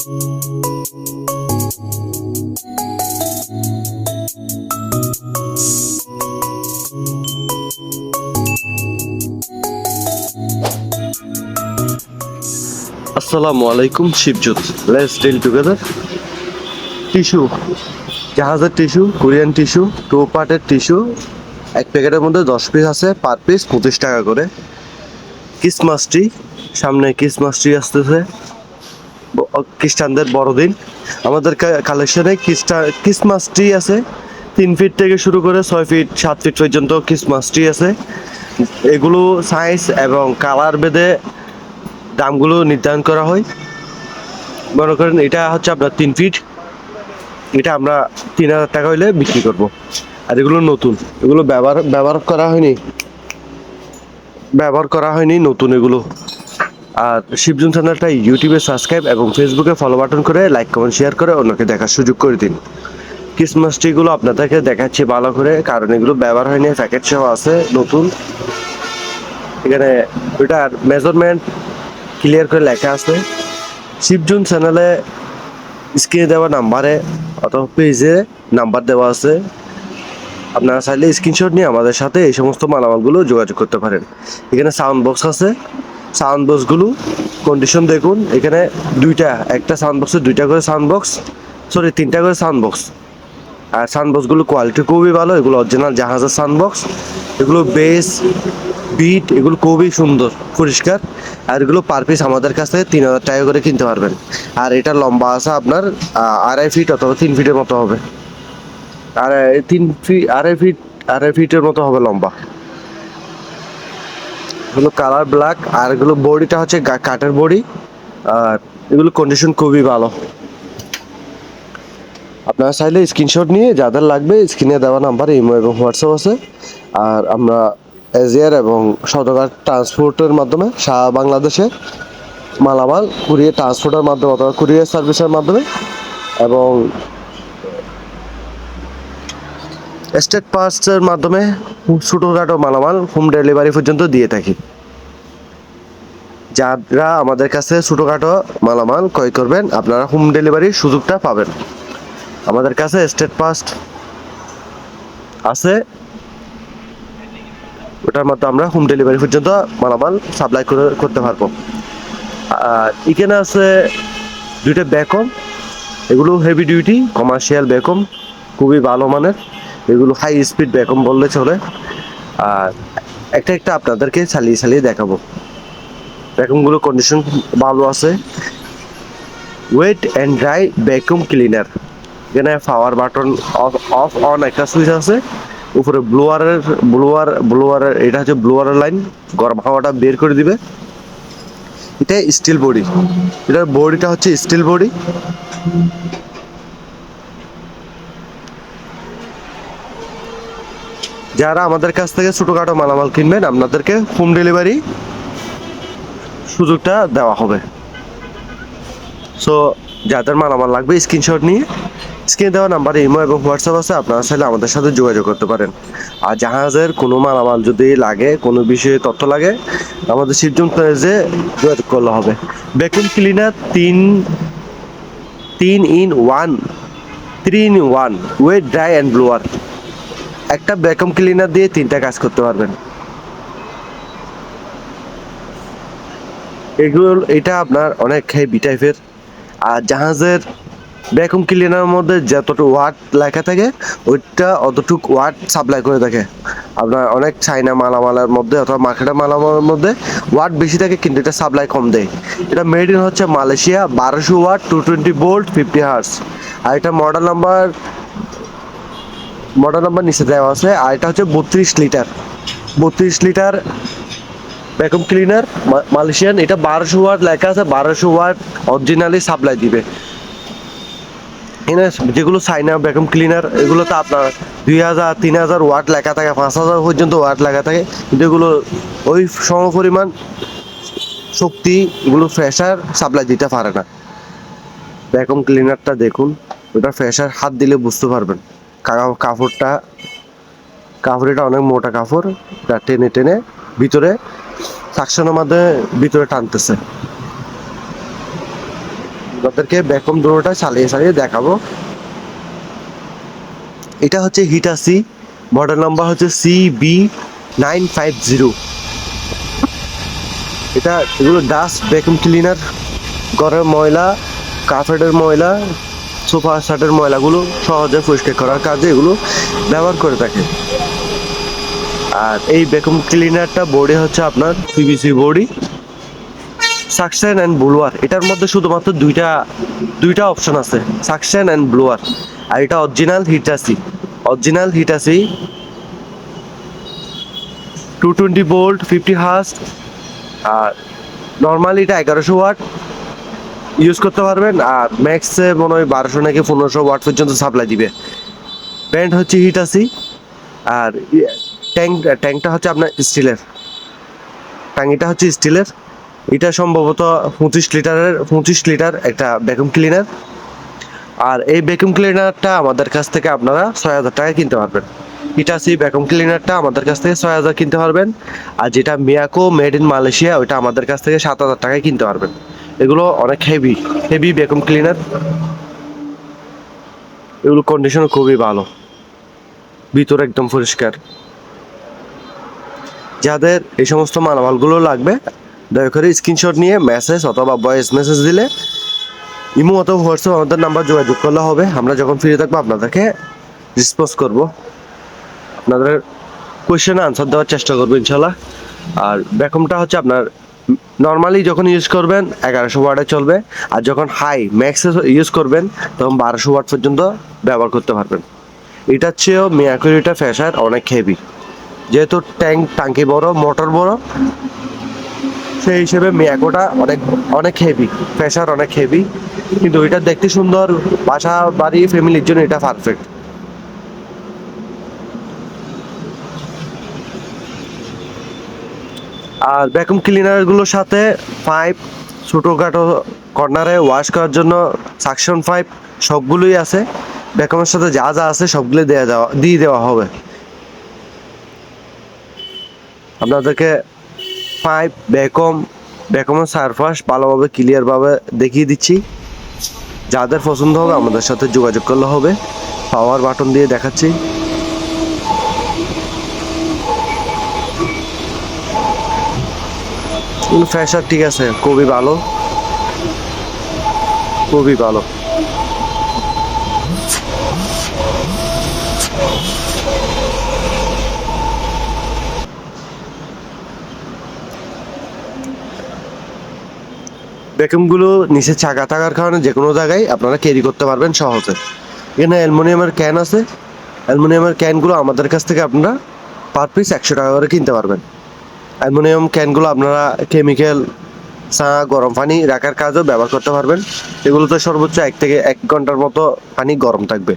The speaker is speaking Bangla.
আসসালামু আলাইকুম শিবজুত লেটস ডিল টুগেদার টিস্যু জাহাজের টিস্যু কোরিয়ান টিস্যু টু পার্টের টিস্যু এক প্যাকেটের মধ্যে দশ পিস আছে পার পিস পঁচিশ টাকা করে। ক্রিসমাস ট্রি সামনে ক্রিসমাস ট্রি আসতেছে। খ্রিস্টানদের বড়দিন। আমাদের কালেকশনে ক্রিসমাস ট্রি আছে। তিন ফিট থেকে শুরু করে ছয় ফিট সাত ফিট পর্যন্ত ক্রিসমাস ট্রি আছে। এগুলো সাইজ এবং কালার ভেদে দামগুলো নির্ধারণ করা হয়। মনে করেন এটা হচ্ছে আপনার তিন ফিট এটা আমরা তিন হাজার টাকা হইলে বিক্রি করব। আর এগুলো নতুন। এগুলো ব্যবহার ব্যবহার করা হয়নি। ব্যবহার করা হয়নি নতুন এগুলো। আর শিবজুন চ্যানেলটা ইউটিউবে সাবস্ক্রাইব এবং ফেসবুকে ফলো বাটন করে লাইক কমেন্ট শেয়ার করে অন্যকে দেখার সুযোগ করে দিন। ক্রিসমাস ট্রিগুলো আপনাদেরকে দেখাচ্ছি ভালো করে, কারণ এগুলো ব্যবহার হয়নি প্যাকেট সহ আছে, নতুন। এখানে ওইটার মেজারমেন্ট ক্লিয়ার করে লেখা আছে। শিবজুন চ্যানেলে স্ক্রিনে দেওয়া নাম্বারে অথবা পেজে নাম্বার দেওয়া আছে। আপনারা চাইলে স্ক্রিনশট নিয়ে আমাদের সাথে এই সমস্ত মালামালগুলো যোগাযোগ করতে পারেন। এখানে সাউন্ড বক্স আছে। সাউন্ড বক্সগুলো কন্ডিশন দেখুন, এখানে দুইটা, একটা সাউন্ড বক্সে দুইটা করে সাউন্ড বক্স সরি তিনটা করে সাউন্ড বক্স আর সাউন্ড বক্সগুলো কোয়ালিটি খুবই ভালো, এগুলো অরিজিনাল জাহাজের সাউন্ড বক্স এগুলো বেস বিট এগুলো খুবই সুন্দর, পরিষ্কার। আর এগুলো পার পিস আমাদের কাছ থেকে তিন হাজার টাকা করে কিনতে পারবেন। আর এটা লম্বা আছে আপনার আড়াই ফিট অথবা তিন ফিটের মতো হবে। আর তিন ফিট আড়াই ফিট আড়াই ফিটের মতো হবে লম্বা। এগুলো কালার ব্ল্যাক আর এগুলো বডিটা হচ্ছে কাঠের বডি। আর এগুলো কন্ডিশন খুবই ভালো। আপনারা চাইলে স্ক্রিনশট নিয়ে যাদের লাগবে স্ক্রিনে দেওয়া নাম্বার ইমো এবং হোয়াটসঅ্যাপ আছে। আর আমরা এজিয়ার এবং সদকার ট্রান্সপোর্টের মাধ্যমে সারা বাংলাদেশে মালামাল কুরিয়ার ট্রান্সপোর্টের মাধ্যমে অথবা কুরিয়ার সার্ভিসের মাধ্যমে এবং স্টেট পাসের মাধ্যমে ছোটোখাটো মালামাল হোম ডেলিভারি পর্যন্ত দিয়ে থাকি। যারা আমাদের কাছে ছোটোখাটো মালামাল ক্রয় করবেন, আপনারা হোম ডেলিভারির সুযোগটা পাবেন। আমাদের কাছে স্টেট পাস্ট আছে। ওটার মধ্যে আমরা হোম ডেলিভারি পর্যন্ত মালামাল সাপ্লাই করে, করতে পারব। আর এখানে আছে দুইটা ব্যাকম এগুলো হেভি ডিউটি কমার্শিয়াল ব্যাকম খুবই ভালো মানের। এগুলো হাই স্পিড ব্যাকম বললে চলে। আর একটা একটা আপনাদেরকে চালিয়ে চালিয়ে দেখাবো। ব্যাকমগুলো কন্ডিশন ভালো আছে। Wet and dry vacuum cleaner এখানে power button off off on একটা সুইচ আছে। উপরে ব্লোয়ারের ব্লোয়ার ব্লোয়ারের এটা হচ্ছে ব্লোয়ারের লাইন গরম হাওয়াটা বের করে দিবে। এটা স্টিল বডি এটার বডিটা হচ্ছে স্টিল বডি যারা আমাদের কাছ থেকে ছোটোখাটো মালামাল কিনবেন, আপনাদেরকে হোম ডেলিভারি সুযোগটা দেওয়া হবে। সো যাদের মালামাল লাগবে স্ক্রিনশট নিয়ে স্ক্রিনে দেওয়া নাম্বারে ইমো এবং হোয়াটসঅ্যাপ আছে, আপনারা চাইলে আমাদের সাথে যোগাযোগ করতে পারেন। আর জাহাজের কোনো মালামাল যদি লাগে, কোনো বিষয়ে তথ্য লাগে, আমাদের শিবজুম পেজে যোগাযোগ করলে হবে। ভ্যাকুম ক্লিনার তিন তিন in one three in one wet dry and blower একটা ভ্যাকুম ক্লিনার দিয়ে তিনটা কাজ করতে পারবেন। এগুলো, এটা আপনার অনেক হেভি টাইপের আর জাহাজের ভ্যাকুম ক্লিনারের মধ্যে যতটুকু ওয়াট লেখা থাকে, ওইটা অতটুকু ওয়াট সাপ্লাই করে থাকে। আপনার অনেক চাইনা মালামালের মধ্যে অথবা মার্কেটের মালামালের মধ্যে ওয়াট বেশি থাকে, কিন্তু এটা সাপ্লাই কম দেয়। এটা মেড ইন হচ্ছে মালয়েশিয়া, বারোশো watt two twenty volt fifty hertz আর এটা মডেল নাম্বার মডেল নাম্বার নিচে দেওয়া আছে, আর এটা হচ্ছে বত্রিশ লিটার। বত্রিশ লিটার ভ্যাকুম ক্লিনার মালয়েশিয়ান, এটা বারোশো ওয়াট লেখা আছে, বারোশো ওয়াট অরিজিনালি সাপ্লাই দিবে। যেগুলো সাইনা ভ্যাকুম ক্লিনার এগুলো তো আপনার দুই হাজার, তিন হাজার ওয়াট লেখা থাকে, পাঁচ হাজার পর্যন্ত ওয়াট লেখা থাকে, কিন্তু এগুলো ওই সম পরিমাণ শক্তি, এগুলো ফ্রেশার সাপ্লাই দিতে পারে না। ভ্যাকুম ক্লিনারটা দেখুন, ওটা ফ্রেশার হাত দিলে বুঝতে পারবেন। কাপড়টা কাপড়টা অনেক মোটা কাপড় টেনে টেনে ভিতরে সাকশনের মাধ্যমে ভিতরে টানতেছে। আপনাদেরকে ব্যাকম ডোরটা চালিয়ে চালিয়ে দেখাবো। এটা হচ্ছে হিটাসি মডেল নাম্বার হচ্ছে C B nine five zero এটা এগুলো ডাস্ট ভ্যাকুম ক্লিনার ঘরের ময়লা কার্পেটের ময়লা সোফা শার্টের ময়লাগুলো সহজে পরিষ্কার করার কাজে এগুলো ব্যবহার করে থাকে। আর এই ভ্যাকুম ক্লিনারটা বডি হচ্ছে আপনার PVC body suction and blower এটার মধ্যে শুধুমাত্র দুইটা দুইটা অপশন আছে সাকশন অ্যান্ড ব্লুয়ার আর এটা original Hitachi original Hitachi two twenty volt fifty hertz আর নর্মালি এটা এগারোশো ওয়াট ইউজ করতে পারবেন, আর ম্যাক্সে মনে হয় বারোশো নাকি পনেরোশো ওয়াট পর্যন্ত সাপ্লাই দিবে। ব্র্যান্ড হচ্ছে হিটাসি আর ট্যাঙ্ক ট্যাঙ্কটা হচ্ছে আপনার স্টিলের টাঙ্গিটা হচ্ছে স্টিলের এটা সম্ভবত পঁচিশ লিটারের, পঁচিশ লিটার একটা ভ্যাকুম ক্লিনার আর এই ভ্যাকুম ক্লিনারটা আমাদের কাছ থেকে আপনারা ছয় হাজার টাকায় কিনতে পারবেন। ইটাসি ভ্যাকুম ক্লিনারটা আমাদের কাছ থেকে ছয় হাজার কিনতে পারবেন। আর যেটা মিয়াকো মেড ইন মালয়েশিয়া ওইটা আমাদের কাছ থেকে সাত হাজার টাকায় কিনতে পারবেন। এগুলো অনেক হেভি হেভি ভ্যাকুম ক্লিনার এগুলো কন্ডিশন খুবই ভালো। ভিতর একদম পরিষ্কার। যাদের এই সমস্ত মালামালগুলো লাগবে, দয়া করে স্ক্রিনশট নিয়ে মেসেজ অথবা ভয়েস মেসেজ দিলে ইমো অথবা হোয়াটসঅ্যাপ আমাদের নাম্বার যোগাযোগ করলে হবে। আমরা যখন ফিরে থাকব, আপনাদেরকে রেসপন্স করব। আপনাদের কোয়েশ্চেনে আনসার দেওয়ার চেষ্টা করব ইনশাল্লাহ আর ব্যাকমটা হচ্ছে আপনার নর্মালি যখন ইউজ করবেন এগারোশো ওয়াটে চলবে, আর যখন হাই ম্যাক্সে ইউজ করবেন, তখন বারোশো ওয়াট পর্যন্ত ব্যবহার করতে পারবেন। এটার চেয়েও মিয়াকুরিটা ফ্যাশার অনেক হেভি যেহেতু ট্যাঙ্ক টাঙ্কি বড় মোটর বড়, সেই হিসেবে মিয়াকোটা অনেক অনেক হেভি প্রেশার অনেক হেভি কিন্তু এটা দেখতে সুন্দর, বাসা বাড়ি ফ্যামিলির জন্য এটা পারফেক্ট আর ভ্যাকুম ক্লিনারগুলোর সাথে পাইপ ছোটোখাটো কর্নারে ওয়াশ করার জন্য সাকশন পাইপ সবগুলোই আছে। ভ্যাকুমের সাথে যা যা আছে সবগুলো দেওয়া দেওয়া দিয়ে দেওয়া হবে। আপনাদেরকে পাইপ ব্যাকম ব্যাকমের সারফাস ভালোভাবে ক্লিয়ারভাবে দেখিয়ে দিচ্ছি। যাদের পছন্দ হবে আমাদের সাথে যোগাযোগ করলে হবে। পাওয়ার বাটন দিয়ে দেখাচ্ছি। ফ্রেশার ঠিক আছে। খুবই ভালো। খুবই ভালো। ভ্যাকুমগুলো নিচে চাকা থাকার কারণে যে কোনো জায়গায় আপনারা ক্যারি করতে পারবেন সহজে। এখানে অ্যালুমিনিয়ামের ক্যান আছে। অ্যালুমিনিয়ামের ক্যানগুলো আমাদের কাছ থেকে আপনারা পার পিস একশো টাকা করে কিনতে পারবেন। অ্যালুমিনিয়াম ক্যানগুলো আপনারা কেমিক্যাল চা গরম পানি রাখার কাজও ব্যবহার করতে পারবেন। এগুলোতে সর্বোচ্চ এক থেকে এক ঘণ্টার মতো পানি গরম থাকবে।